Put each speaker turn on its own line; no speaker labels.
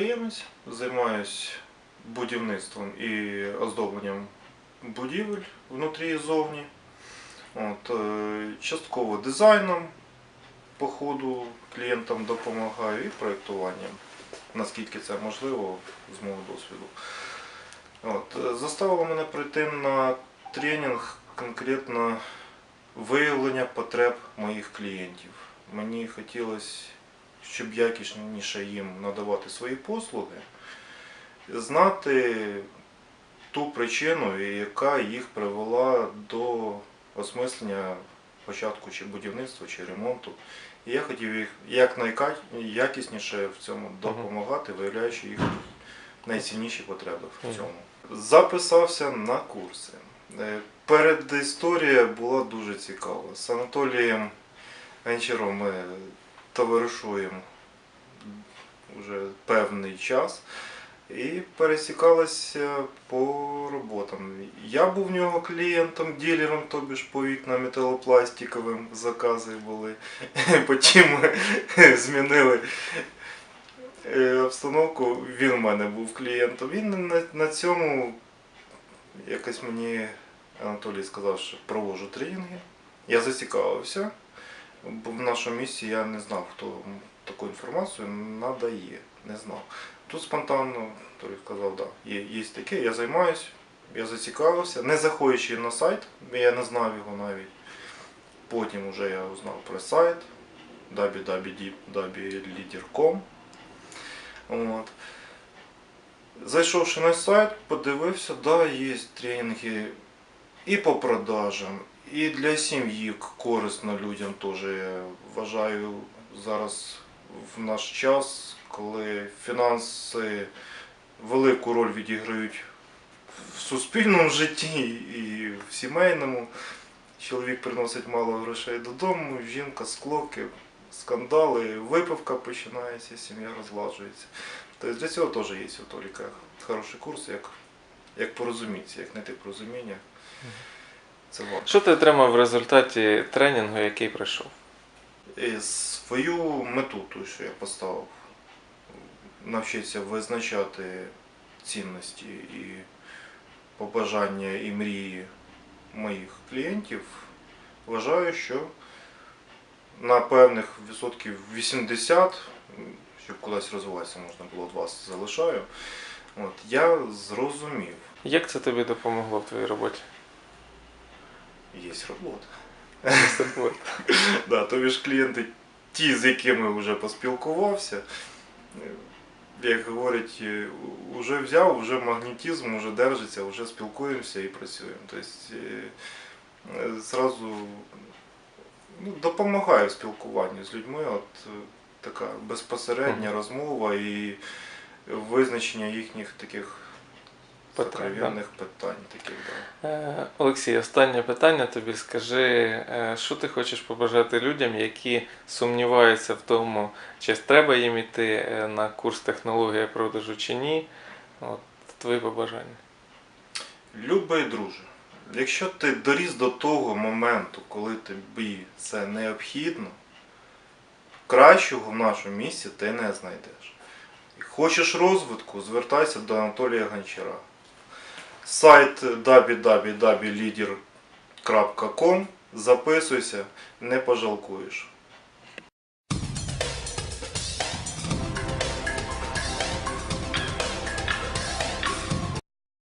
підприємець, займаюся будівництвом і оздобленням будівель внутрі і зовні. От, е, частково дизайном по ходу клієнтам допомагаю і проєктуванням, наскільки це можливо з мого досвіду. От, е, заставило мене прийти на тренінг конкретно виявлення потреб моїх клієнтів. Мені хотілося, щоб якісніше їм надавати свої послуги, знати ту причину, яка їх привела до осмислення початку чи будівництва, чи ремонту. І я хотів їх якнайякісніше в цьому допомагати, виявляючи їх найцінніші потреби в цьому. Записався на курси. Е, Передісторія була дуже цікава. З Анатолієм Гончаром ми товаришуємо вже певний час і пересікалися по роботам. Я був в нього клієнтом, ділером, тобі ж по вікнам металопластиковим закази були. Потім змінили е, обстановку. Він в мене був клієнтом. Він на цьому якось мені Анатолій сказав, що проводжу тренінги. Я зацікавився, в нашому місті я не знав, хто таку інформацію надає. Не знав. Тут спонтанно Толік сказав, да, є, є таке, я займаюся, я зацікавився, не заходячи на сайт, я не знав його навіть. Потім вже я узнав про сайт www.leader.com. От. Зайшовши на сайт, подивився, да, є тренінги і по продажам, і для сім'ї корисно людям теж. Я вважаю зараз в наш час, коли фінанси велику роль відіграють в суспільному житті і в сімейному. Чоловік приносить мало грошей додому, жінка склоки, скандали, випивка починається, сім'я розладжується. Тобто для цього теж є у Толіка хороший курс, як, як порозумітися, як знайти порозуміння. Це важко.
Що ти отримав в результаті тренінгу, який пройшов?
І свою мету, ту, що я поставив, навчитися визначати цінності і побажання і мрії моїх клієнтів, вважаю, що на певних відсотків 80, щоб кудись розвиватися можна було від вас залишаю, от, я зрозумів,
Як це тобі допомогло в твоїй роботі?
Є робота. Да, тобі ж клієнти, ті, з якими вже поспілкувався, е, як говорять, е, вже взяв, вже магнетизм, вже держиться, вже спілкуємося і працюємо. Тобто е, е, зразу ну, допомагаю в спілкуванню з людьми. От е, така безпосередня розмова і визначення їхніх таких
Питань,
питань. Таких, да.
Е, Олексій, останнє питання тобі. Скажи, е, що ти хочеш побажати людям, які сумніваються в тому, чи треба їм іти е, на курс технологія продажу чи ні? От твої побажання.
Любий друже, якщо ти доріс до того моменту, коли тобі це необхідно, кращого в нашому місці ти не знайдеш. Хочеш розвитку, звертайся до Анатолія Гончара. Сайт www.leader.com, записуйся, не пожалкуєш.